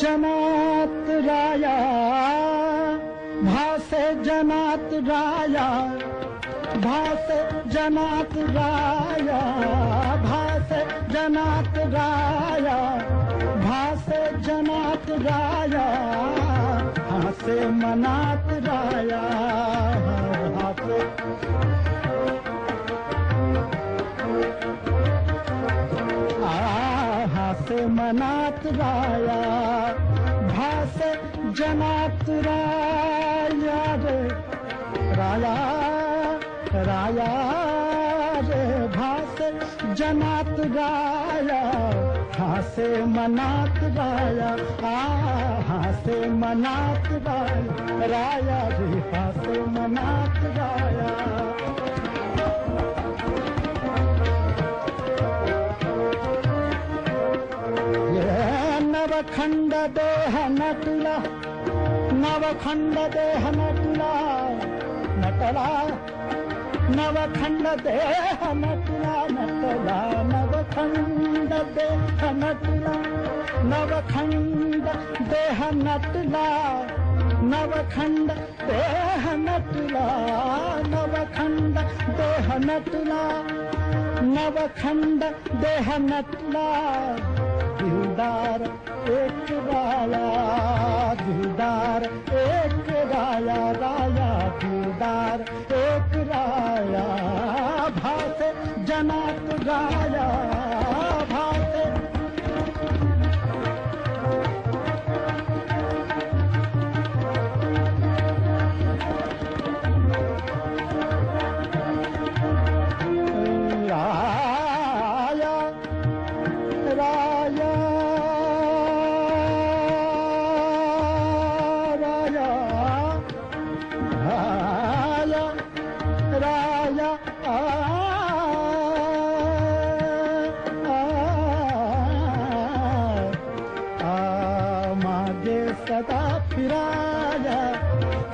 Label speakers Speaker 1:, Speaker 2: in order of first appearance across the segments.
Speaker 1: जनात राया भासे जनात राया भासे जनात राया भासे जनात राया भासे जनात राया हासे मनात राया हासे मनात राया भासे जनात राया रे। राया राया रे भासे जनात राया हासे मनात आ हासे मनात रे हासे मनात राया नवखंड देह नटला। नवखंड देह नटला। नटला नवखंड देह नटला नटला नवखंड देह नटला नवखंड देह नटला नवखंड देह नटला नवखंड देह नटला नवखंड देह नटला दिलदार एक राया दिलदार एक राया भासे जनात राया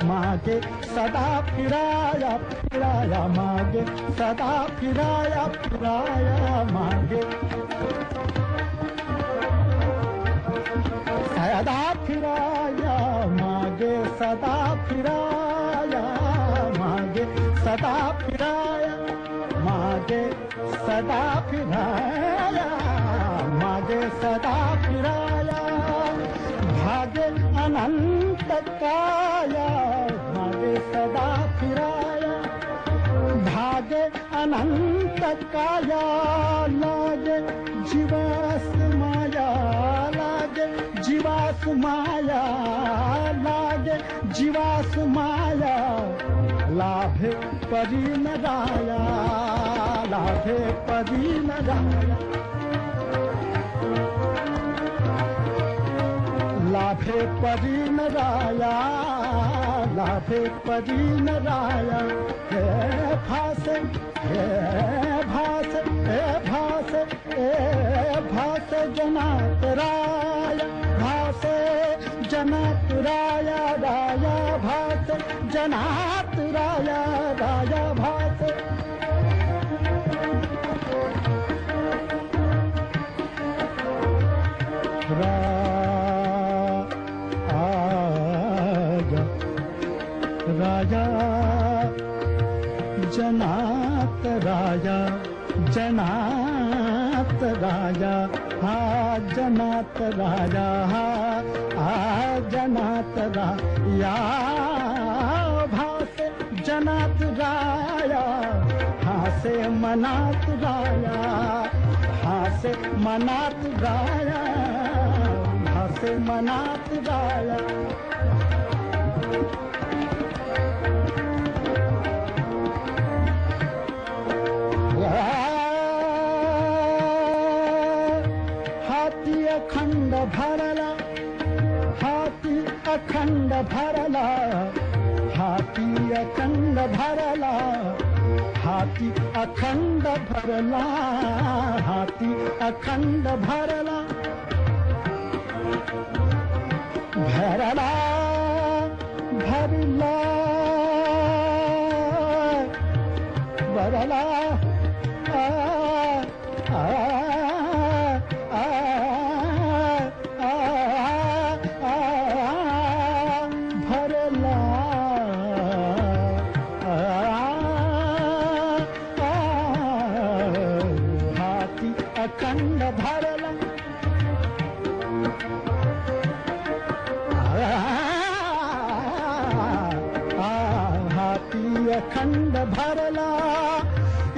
Speaker 1: मागे सदा फिराया फिराया मागे सदा फिराया फिराया मागे सदा फिराया मागे सदा फिराया मागे सदा फिराया मागे सदा फिराया मागे सदा फिराया भागे अनंत काया मागे सदा फिराया भागे अनंत काया लागे जीवास माया लागे जीवास माया लागे जीवास माया। लाभे परी न राया लाभे परी न राया लाभे परी न राया भासे हे भासे हे भासे हे भासे जनात राया। भासे जनात राया राया भासे जनात राया राया भासे राजा, जनात राजा, हा जनात राजा, हा आ जनात राया भास जनात राया हासे मनात राया हासे मनात राया हासे मनात राया। अखंड भरला हाथी अखंड भरला हाथी अखंड भरला हाथी अखंड भरला। भरला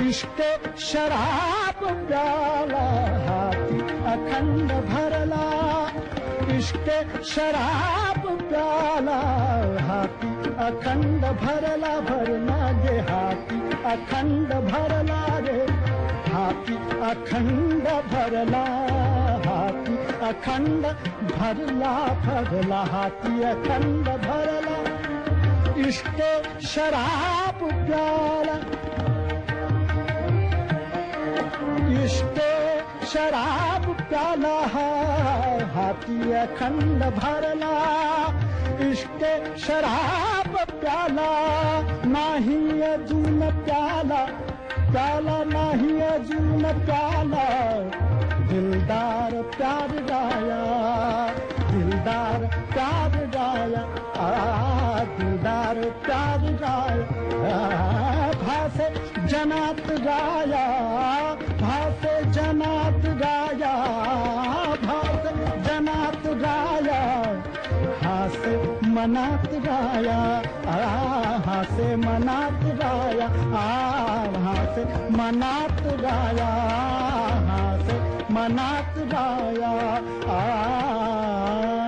Speaker 1: इष्टे शराब प्याला हाथी अखंड भरला। इष्टे शराब प्याला हाथी अखंड भरला। भरला गे हाथी अखंड भरला रे। हाथी अखंड भरला। हाथी अखंड भरला। भरला हाथी अखंड भरला। इष्टे शराब प्याला। शराब प्याला है हाथी अखंड भरला। इष्टे शराब प्याला, नाही अजून प्याला प्याला नाही अजून प्याला। दिलदार प्यार गाया, दिलदार प्यार गाया दिलदार प्यार गाया। भासे जनात गाया। मनात राया आहा से मनात राया आहा से मनात राया आहा से मनात राया आ